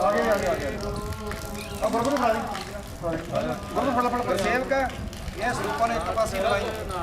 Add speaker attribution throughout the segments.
Speaker 1: ਅੱਗੇ ਰਹੋ ਤੁਹਾਨੂੰ ਲੋਹ ਆ ਗਏ ਆ ਗਏ ਆ ਗਏ ਆ ਬਰਬਰ ਖਾ ਲਈ ਬਰਬਰ ਫੜ ਫੜ
Speaker 2: ਸੇਵਕ ਇਹ ਸਰੂਪਾਂ ਨੇ ਇੱਕ ਪਾਸੇ ਲਵਾਈ
Speaker 3: ਇੰਨਾ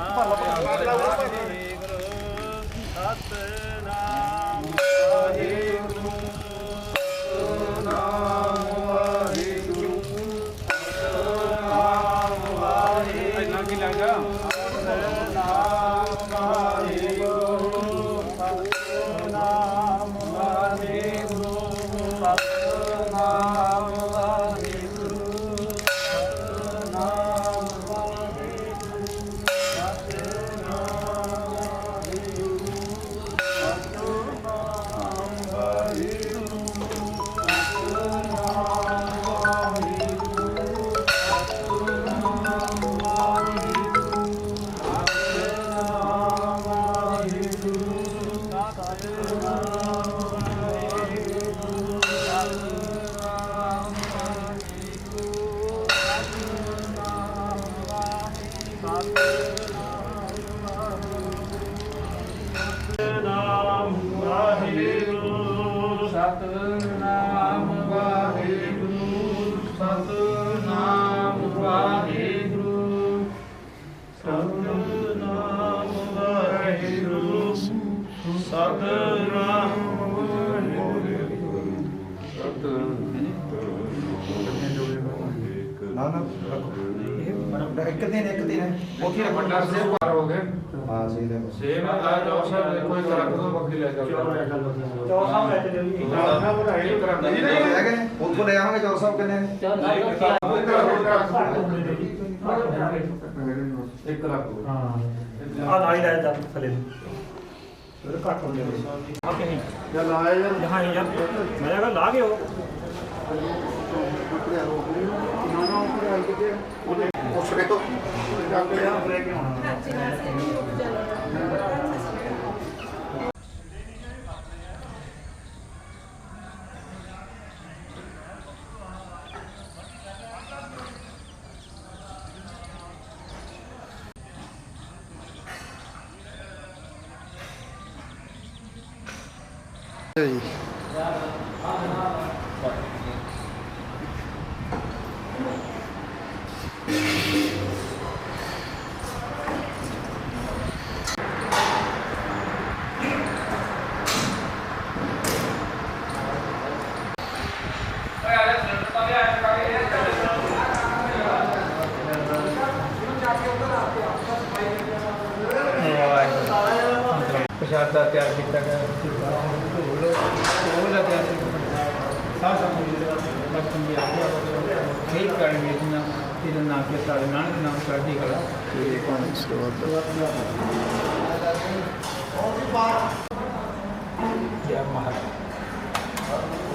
Speaker 3: ਸਤਨਾਮ ਵਾਹਿਗੁਰੂ ਸਤਨਾਮ ਵਾਹਿਗੁਰੂ ਸਤਨਾਮ ਵਾਹਿਗੁਰੂ ਸਤਨਾਮ
Speaker 2: ਨਾ ਨਾ ਇੱਕ ਦਿਨ ਇੱਕ ਦਿਨ। ਉੱਥੇ ਰੱਖੋ
Speaker 3: ਵੱਡਾ ਸੇਵ ਪਾਰ ਹੋ ਗਏ।
Speaker 2: ਹਾਂ ਸਹੀ ਹੈ।
Speaker 3: ਸੇਵ ਆ ਜੋਸ਼ਾ ਕੋਈ ਰੱਖ ਦੋ ਬੱਕਰੀ ਲੈ ਜਾਓ। ਚੌਰ ਸਾਹਿਬ ਲੈ ਚਲਿਓ ਜੀ।
Speaker 2: ਹੈਗੇ ਨੇ ਉੱਥੋਂ ਲੈ ਆਵਾਂਗੇ ਚੌਰ ਸਾਹਿਬ ਕਿੰਨੇ ਨੇ?
Speaker 3: ਇੱਕ ਲੱਖ
Speaker 4: ਆ ਨਾਲ ਹੀ। ਲੈ ਜਾ ਥੱਲੇ। ਫਿਰ ਘੱਟ ਹੁੰਦੇ ਨੇ ਆ ਕਹੀਂ
Speaker 1: ਚੱਲ ਆਇਆ ਯਾਰ
Speaker 4: ਜਹਾਂ ਯਾਰ ਮੈਂ ਕਿਹਾ ਲਾ ਕੇ ਉਹ
Speaker 1: ਬੱਕਰੇ ਰੋਕ ਲਈ ਨਾ ਨਾ ਆਈ ਕਿਤੇ? ਉਹਨੇ ਉਸ ਵੇ ਤੋਂ ਜੰਗ ਲਿਆ ਬ੍ਰੇਕ ਹੋਣਾ ਜੀ
Speaker 3: ਪ੍ਰਸ਼ਾਦਾ ਤਿਆਰ ਕੀਤਾ ਗਿਆ ਉਹ ਲਾ ਤਿਆਰ ਕੀਤਾ ਸਾਹ ਸਾਹ ਬਚਨ ਦੀ ਆਗਿਆ ਠੀਕ ਕਰਨ ਵਿੱਚ ਇਹਦਾ ਨਾਮ ਕੇ ਸਾਰੇ ਨਾਨਕ ਨਾਮ ਕਰਦੀ ਕਲਾ
Speaker 1: ਤੇ ਪਾਣੀ ਸਵਾਦ
Speaker 3: ਜੈ ਮਹਾਰਾਜ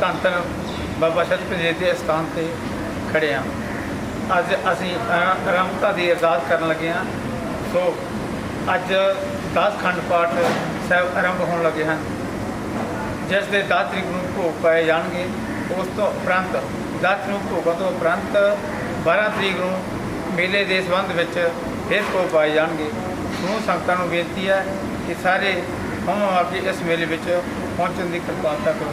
Speaker 5: ਧੰਨ ਧੰਨ ਬਾਬਾ ਸਤਿਗੁਰੂ ਜੀ ਦੇ ਸਥਾਨ ਤੇ ਖੜੇ ਹਾਂ ਅੱਜ ਅਸੀਂ ਅ- ਅਰੰਭਤਾ ਦੀ ਅਰਦਾਸ ਕਰਨ ਲੱਗੇ ਹਾਂ ਸੋ, ਅੱਜ 10 ਖੰਡ ਪਾਠ ਸਾਹਿਬ ਆਰੰਭ ਹੋਣ ਲੱਗੇ ਹਨ। ਜਿਸ ਦੇ 10 ਤਰੀਕ ਨੂੰ ਭੋਗ ਪਾਏ ਜਾਣਗੇ, ਉਸ ਤੋਂ ਉਪਰੰਤ 10 ਨੂੰ ਭੋਗਾਂ ਤੋਂ ਉਪਰੰਤ 12 ਤਰੀਕ ਨੂੰ ਮੇਲੇ ਦੇ ਸੰਬੰਧ ਵਿੱਚ ਫਿਰ ਭੋਗ ਪਾਏ ਜਾਣਗੇ। ਸਮੂਹ ਸੰਗਤਾਂ ਨੂੰ ਬੇਨਤੀ ਹੈ ਕਿ ਸਾਰੇ ਹਮ ਕੇ ਇਸ ਮੇਲੇ ਵਿੱਚ ਪਹੁੰਚਣ ਦੀ ਕਿਰਪਾਲਤਾ ਕਰੋ।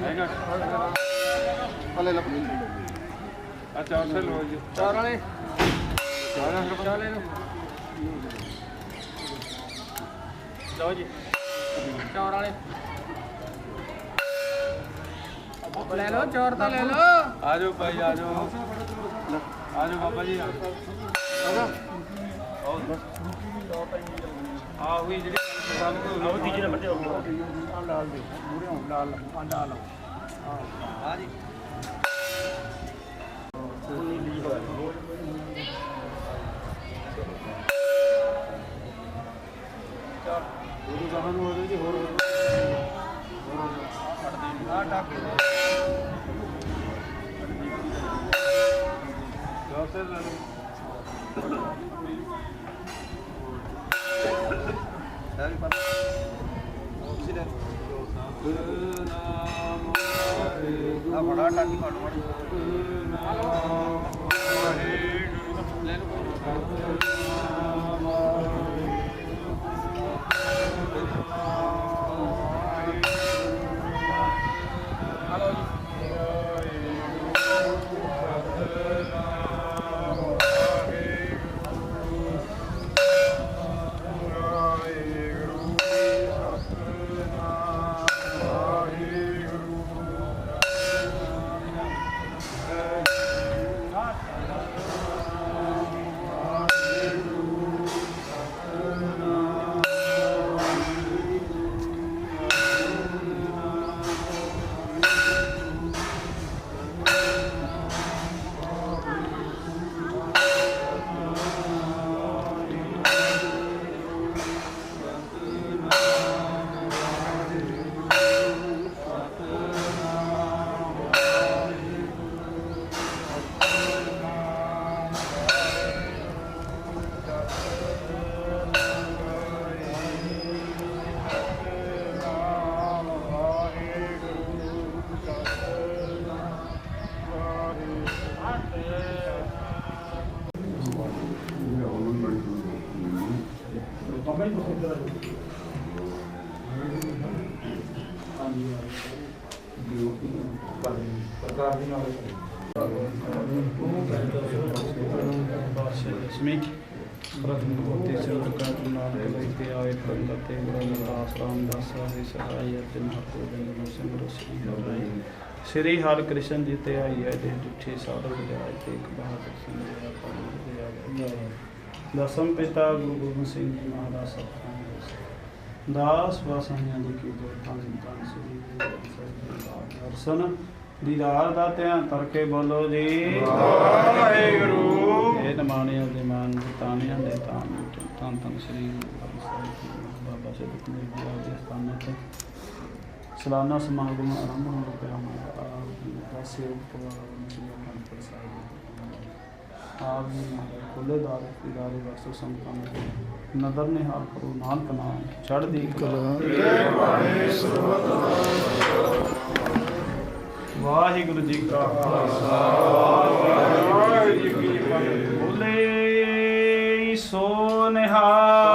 Speaker 1: ਹਲੇ ਲੱਭ
Speaker 2: ਅੱਛਾ ਉੱਥੇ ਲੋ ਜੀ।
Speaker 1: ਚਾਰ ਵਾਲੇ। ਚਾਲੇ ਨੂੰ।
Speaker 4: ਲਓ ਜੀ।
Speaker 1: ਚਾਰ ਵਾਲੇ।
Speaker 5: ਲੈ ਲਓ ਚੌਰ ਤਾਂ ਲੈ ਲਓ।
Speaker 2: ਆ ਜਾਓ ਭਾਈ ਆ ਜਾਓ। ਆ ਜਾਓ ਬਾਬਾ ਜੀ ਆ ਹੋਈ ਜਿਹੜੀ ਸਾਨੂੰ
Speaker 4: ਆਓ ਤੀਜੇ ਨੰਬਰ ਤੇ ਆਓ।
Speaker 1: ਲਾਲ ਦੇ। ਮੂਰੇ ਹੋਣ ਲਾਲ। ਆ ਲਾਲ ਹੋਰ ਗਾਹਾਂ ਨੂੰ ਹੋ ਜੀ। ਹੋਰ ਆ ਟਾਕੇ
Speaker 2: ਦੋਸਤ ਲੈ ਲਓ
Speaker 1: ਆ ਬੜਾ ਟਾਕੀ ਮਾਰੋ।
Speaker 3: ਦਸਵੀਂ ਪ੍ਰਥਮ ਕੋਟੇ ਸਰਕਾਰ ਨਾਨਕ ਲਈ ਤੇ ਆਏ ਪੰਡਤੇ ਗੁਰੂ ਰਾਮਦਾਸ ਆਦਿ ਸਹਾਈ ਅਤੇ ਮਹਾਪੁਰਖ ਨੂੰ ਸਿਮਰੋ ਸ੍ਰੀ ਹਰਿ ਸ੍ਰੀ ਹਰਿ ਕ੍ਰਿਸ਼ਨ ਜੀ ਤੇ ਆਈ ਹੈ ਦੇ ਦੁੱਠੇ ਸਾਧੂ ਵਿਦਿਆਇ ਤੇ ਇੱਕ ਬਹਾਦਰ ਸਿੰਘ ਜੀ ਆਪਾਂ ਨੂੰ ਦਸਮ ਪਿਤਾ ਗੁਰੂ ਗੋਬਿੰਦ ਸਿੰਘ ਜੀ ਮਹਾਰਾਜ ਸਤਿ ਦਾਸ ਵਾਸਾਈਆਂ ਜੀ ਕੀ ਜੋ ਤਾਂ ਤਾਂ ਸ੍ਰੀ ਜੀ ਦਾ ਦਰਸ਼ਨ ਦੀਦਾਰ ਦਾ ਧਿਆਨ ਕਰਕੇ ਬੋਲੋ ਜੀ।
Speaker 2: ਵਾਹਿਗੁਰੂ।
Speaker 3: ਇਹ ਨਮਾਣਿਆਂ ਦੇ ਮਾਨ ਤਾਨਿਆਂ ਦੇ ਤਾਨ ਤਾਂ ਤਾਂ ਸ੍ਰੀ ਜੀ ਬਾਬਾ ਸਿੱਧ ਕੁਮਾਰ ਜੀ ਦੇ ਸਥਾਨਾਂ ਤੇ। ਸਾਲਾਨਾ ਸਮਾਗਮ ਆਰੰਭ ਹੋਣ ਲੱਗਿਆ ਹੈ ਆਪ ਜੀ ਦਾ ਸੇਵਕ ਪਰਿਵਾਰ ਜੀ ਅਨੰਦਪੁਰ ਸਾਹਿਬ ਆਪ ਜੀ ਮਹਾਰਾਜ ਖੁੱਲੇ ਇਦਾਰੇ ਵਸਤੂ ਸੰਤਾਂ ਨਦਰ ਨਿਹਾਲ ਕਰੋ, ਨਾਨਕ ਨਾਮ ਚੜ੍ਹਦੀ ਕਲਾ। ਵਾਹਿਗੁਰੂ ਜੀ ਕਾ ਖਾਲਸਾ। ਵਾਹਿਗੁਰੂ ਜੀ ਕੀ ਫਤਿਹ। ਬੋਲੇ ਸੋ ਨਿਹਾਲ।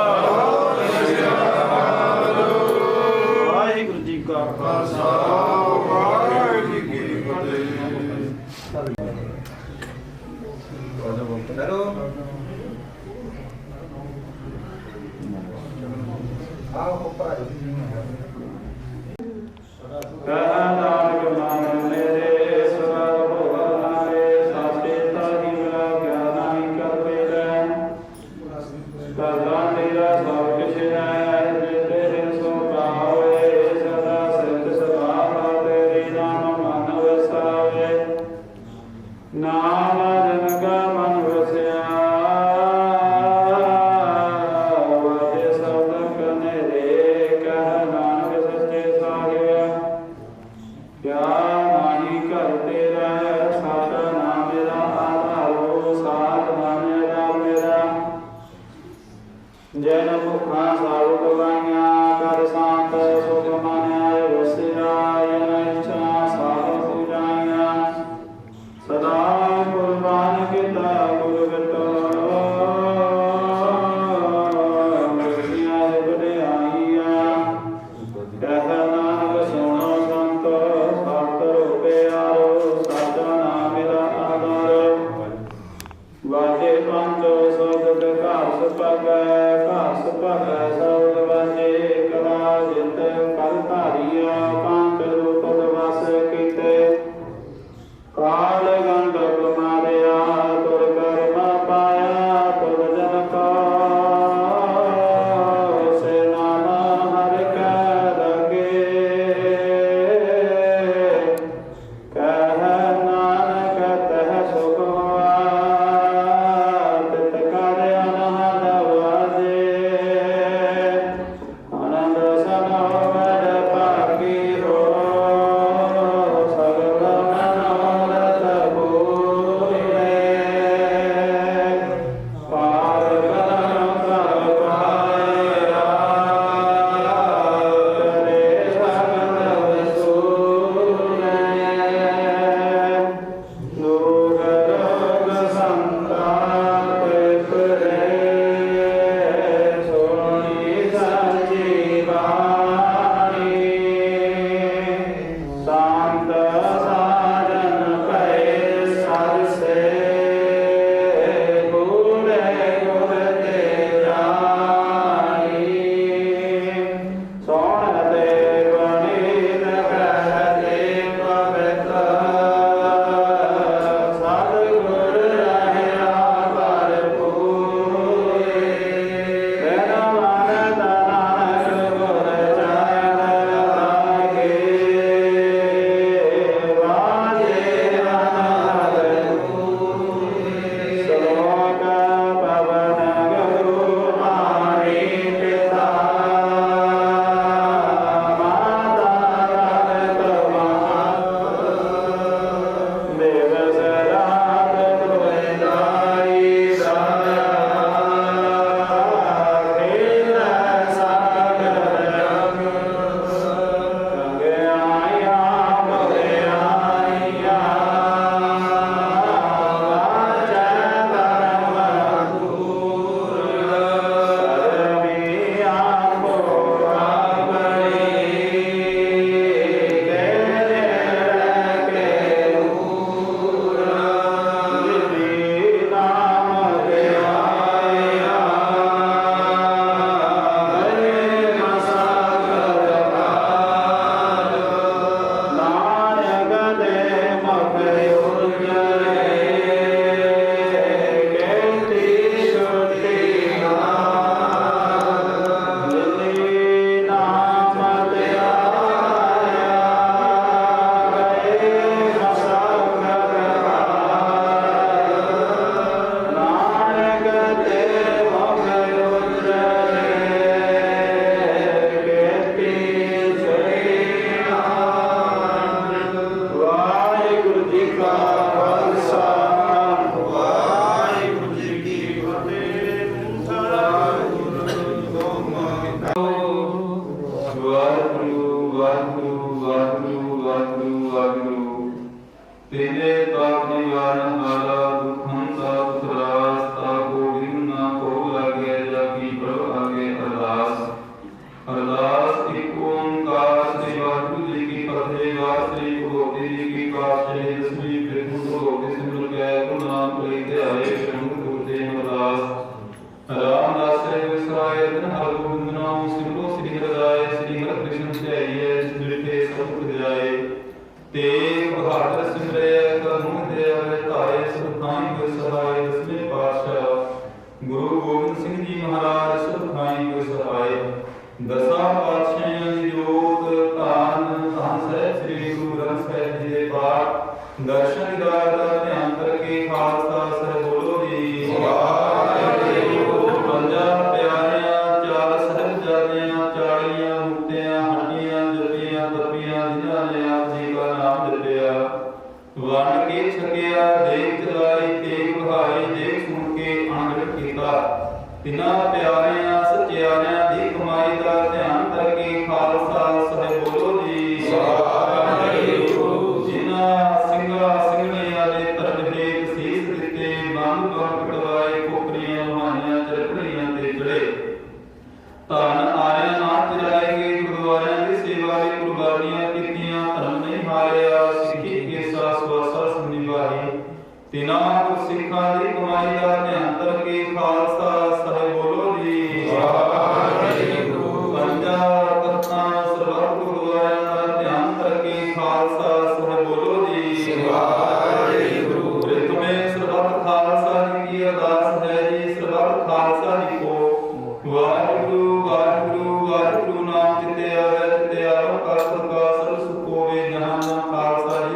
Speaker 6: Bhagavad ਪਿਆਰਿਆਂ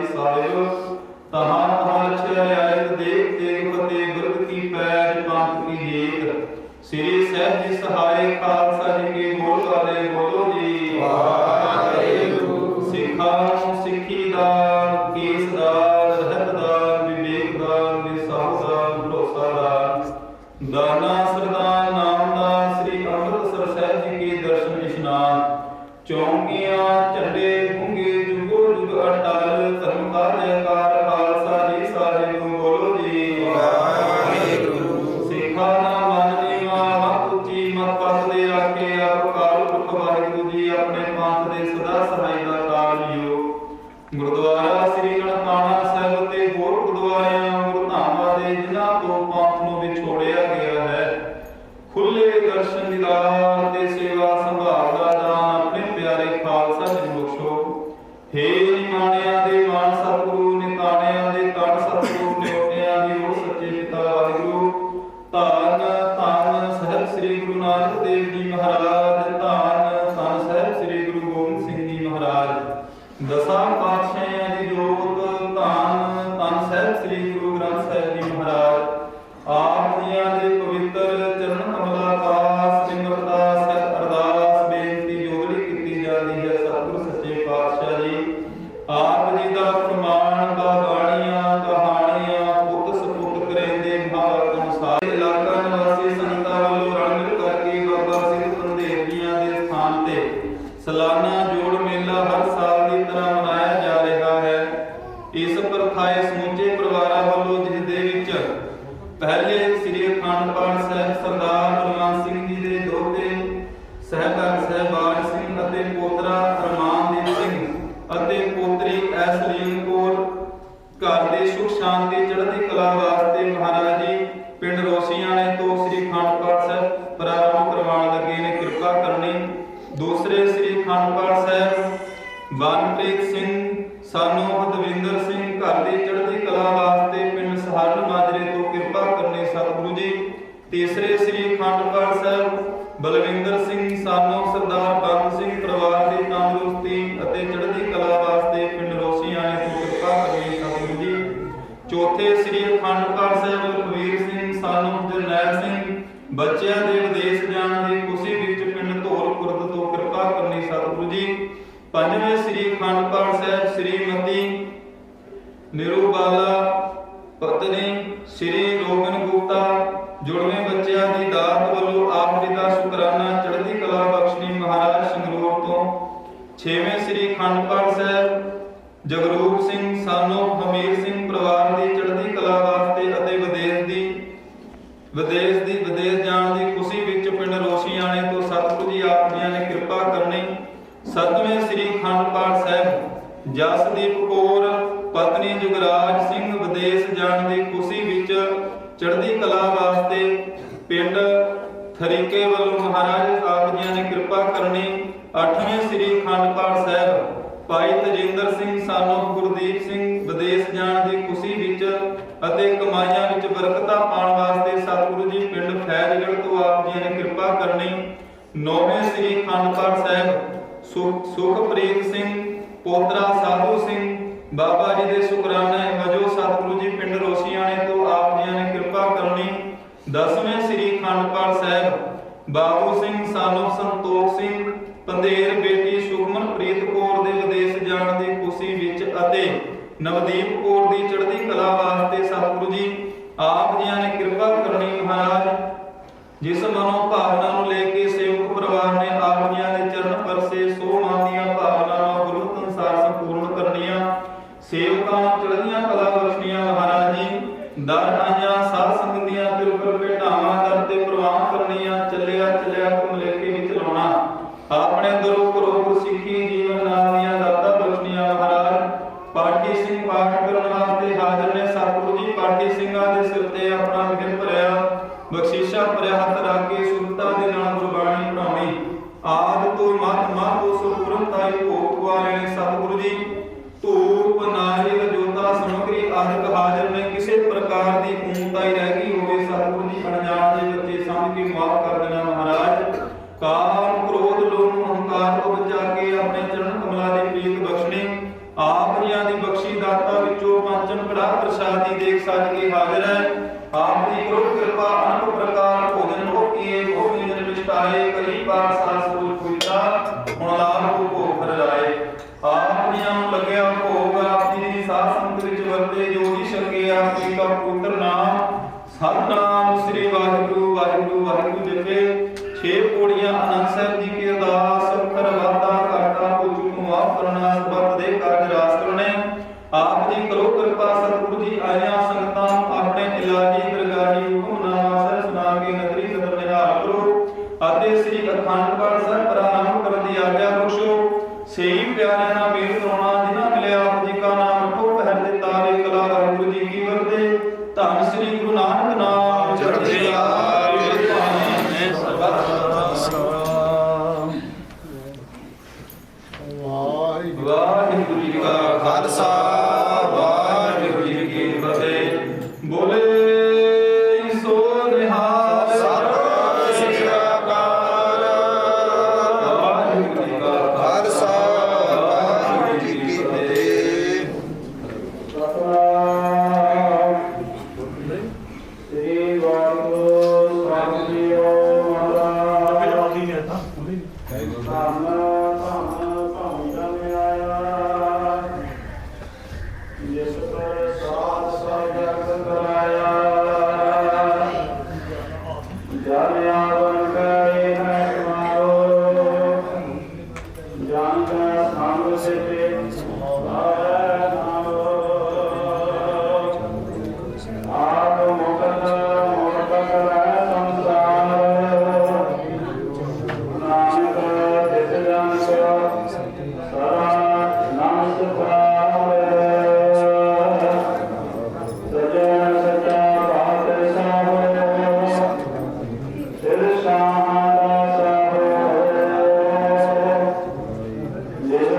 Speaker 6: Salve, salve. ਦੇ ਵਿੱਚ ਪਹਿਲੇ ਸ੍ਰੀ ਅਖੰਡ ਪਾਠ ਸਾਹਿਬ ਸਰਦਾਰ ਰਮਨ ਸਿੰਘ ਜੀ ਦੇ ਦੋਤੇ ਸਹਿਬਾਨ ਸਹਿਬਾਨ ਸਿੰਘ ਅਤੇ ਪੋਤਰਾ ਰਮਾਨਦੀਪ ਸਿੰਘ ਅਤੇ ਪੋਤਰੀ ਐਸਲੀਨ ਕੋਲ ਘਰ ਦੇ ਸੁਖ ਸ਼ਾਂਤੀ ਚੜ੍ਹਦੀ ਕਲਾ ਵਾਸਤੇ ਮਹਾਰਾਜ ਜੀ, ਪਿੰਡ ਰੋਸੀਆਣੇ ਤੋਂ ਸ੍ਰੀ ਅਖੰਡ ਪਾਠ ਸਾਹਿਬ ਪ੍ਰਾਰੰਭ ਕਰਵਾਉਣ ਲੱਗੇ ਨੇ ਕਿਰਪਾ ਕਰਨੀ। ਦੂਸਰੇ ਸ੍ਰੀ ਅਖੰਡ ਪਾਠ ਸਾਹਿਬ ਬਨਪ੍ਰੀਤ ਸਿੰਘ, ਸਾਨੂੰ ਹਦਵਿੰਦਰ ਸਿੰਘ ਘਰ ਦੇ ਤੀਸਰੇ ਸ੍ਰੀ ਖੰਡਪੜ ਸਾਹਿਬ, ਬਲਵਿੰਦਰ ਸਿੰਘ ਸਾਨੂੰ, ਸਰਦਾਰ ਬੰਦ ਸਿੰਘ ਪਰਿਵਾਰ ਦੀ ਤੰਦਰੁਸਤੀ ਅਤੇ ਚੜ੍ਹਦੀ ਕਲਾ ਵਾਸਤੇ ਪਿੰਡ ਰੋਸੀ ਆਏ ਤੋਂ ਕਿਰਪਾ ਕਰਨੀ ਸਤਿਗੁਰੂ ਜੀ ਚੌਥੇ ਸ੍ਰੀ ਖੰਡਪੜ ਸਾਹਿਬ ਰਵੀਰ ਸਿੰਘ ਸਾਨੂੰ, ਜਰਨੈਲ ਸਿੰਘ, ਬੱਚਿਆਂ ਦੇ ਵਿਦੇਸ਼ ਜਾਣ ਦੀ ਖੁਸ਼ੀ ਵਿੱਚ ਪਿੰਡ ਧੋਲਪੁਰਦ ਤੋਂ ਕਿਰਪਾ ਕਰਨੀ ਸਤਿਗੁਰੂ ਜੀ ਪੰਜਵੇਂ ਸ੍ਰੀ ਖੰਡਪੜ ਸਾਹਿਬ, ਸ੍ਰੀਮਤੀ ਨਿਰੂਬਾਲਾ ਪਤਨੀ, ਸ੍ਰੀ ਰੋਗਨ ਗੁਪਤਾ ਜੁੜਵੇਂ ਬੱਚਿਆਂ ਦੀ ਦਾਤ ਵੱਲੋਂ ਆਪ ਜੀ ਦਾ ਸ਼ੁਕਰਾਨਾ ਚੜ੍ਹਦੀ ਕਲਾ ਬਖਸ਼ਣੀ ਮਹਾਰਾਜ ਸੰਗਰੂਰ ਤੋਂ। 6ਵੇਂ ਸ੍ਰੀ ਖੰਡ ਸਾਹਿਬ, ਜਗਰੂਪ ਸਿੰਘ ਸਾਨੋ ਹਮੀਰ ਸਿੰਘ ਪਰਿਵਾਰ ਦੀ ਚੜ੍ਹਦੀ ਕਲਾ ਵਾਸਤੇ ਅਤੇ ਵਿਦੇਸ਼ ਦੀ ਵਿਦੇਸ਼ ਦੀ, ਵਿਦੇਸ਼ ਜਾਣ ਦੀ ਖੁਸ਼ੀ ਵਿੱਚ ਪਿੰਡ ਰੋਸ਼ੀਆਣੇ ਤੋਂ ਸਤਿਗੁਰੂ ਜੀ ਆਪ ਜੀ ਨੇ ਕਿਰਪਾ ਕਰਨੀ। 7ਵੇਂ ਸ੍ਰੀ ਖੰਡ ਪਾਠ ਸਾਹਿਬ, ਜਸਦੀਪ ਕੌਰ, ਪਤਨੀ ਜੁਗਰਾਜ ਸਿੰਘ ਵਿਦੇਸ਼ ਜਾਣ ਦੀ ਚੜ੍ਹਦੀ ਕਲਾ ਵਾਸਤੇ ਪਿੰਡ ਥਰੀਕੇ ਵੱਲੋਂ ਮਹਾਰਾਜ ਆਪ ਜੀ ਨੇ ਕਿਰਪਾ ਕਰਨੀ 8ਵੇਂ ਸ੍ਰੀ ਖੰਡ ਪਾਠ ਸਾਹਿਬ, ਭਾਈ ਤਜਿੰਦਰ ਸਿੰਘ, ਸਾਨੂੰ ਗੁਰਦੀਪ ਸਿੰਘ ਵਿਦੇਸ਼ ਜਾਣ ਦੀ ਖੁਸ਼ੀ ਵਿੱਚ ਅਤੇ ਕਮਾਈਆਂ ਵਿੱਚ ਬਰਕਤਾਂ ਪਾਉਣ ਵਾਸਤੇ ਸਤਿਗੁਰੂ ਜੀ ਪਿੰਡ ਫੈਜ਼ਗੜ੍ਹ ਤੋਂ ਆਪ ਜੀ ਨੇ ਕਿਰਪਾ ਕਰਨੀ 9ਵੇਂ ਸ੍ਰੀ ਖੰਡ ਪਾਠ ਸਾਹਿਬ, ਸੁਖ ਸੁਖਪ੍ਰੀਤ ਸਿੰਘ, ਪੋਤਰਾ ਸਾਧੂ ਸਿੰਘ, ਬਾਬਾ ਜੀ ਦੇ ਸ਼ੁਕਰਾਨੇ ਵਜੋਂ ਸਤਿਗੁਰੂ ਜੀ ਪਿੰਡ ਰੋਸੀਆਂ ਦਸਵੇਂ ਸ੍ਰੀ ਖੰਡਪਾਲ ਸਾਹਿਬ, ਬਾਬੂ ਸਿੰਘ, ਸਾਨੂੰ ਸੰਤੋਖ ਸਿੰਘ ਪੰਦੇਰ ਬੇਟੀ ਸ਼ੁਭਮਨਪ੍ਰੀਤ ਕੌਰ ਦੇ ਵਿਦੇਸ਼ ਜਾਣ ਦੀ ਖੁਸ਼ੀ ਵਿੱਚ ਅਤੇ ਨਵਦੀਪ ਕੌਰ ਦੀ ਚੜ੍ਹਦੀ ਕਲਾ ਵਾਸਤੇ ਸਤਿਗੁਰੂ ਜੀ, ਆਪ ਜੀਆਂ ਨੇ ਕਿਰਪਾ ਕਰਨੀ ਮਹਾਰਾਜ, ਜਿਸ ਮਨੋਂ ਭਾਵਨਾ ਨੂੰ ਲੈ desse linguagem ਆਨੰਦ ਸਾਹਿਬ ਆਪ ਜੀ ਕਰੋ ਕਿਰਪਾ ਸਤਿਗੁਰੂ ਜੀ ਆਇਆ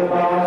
Speaker 3: Bye.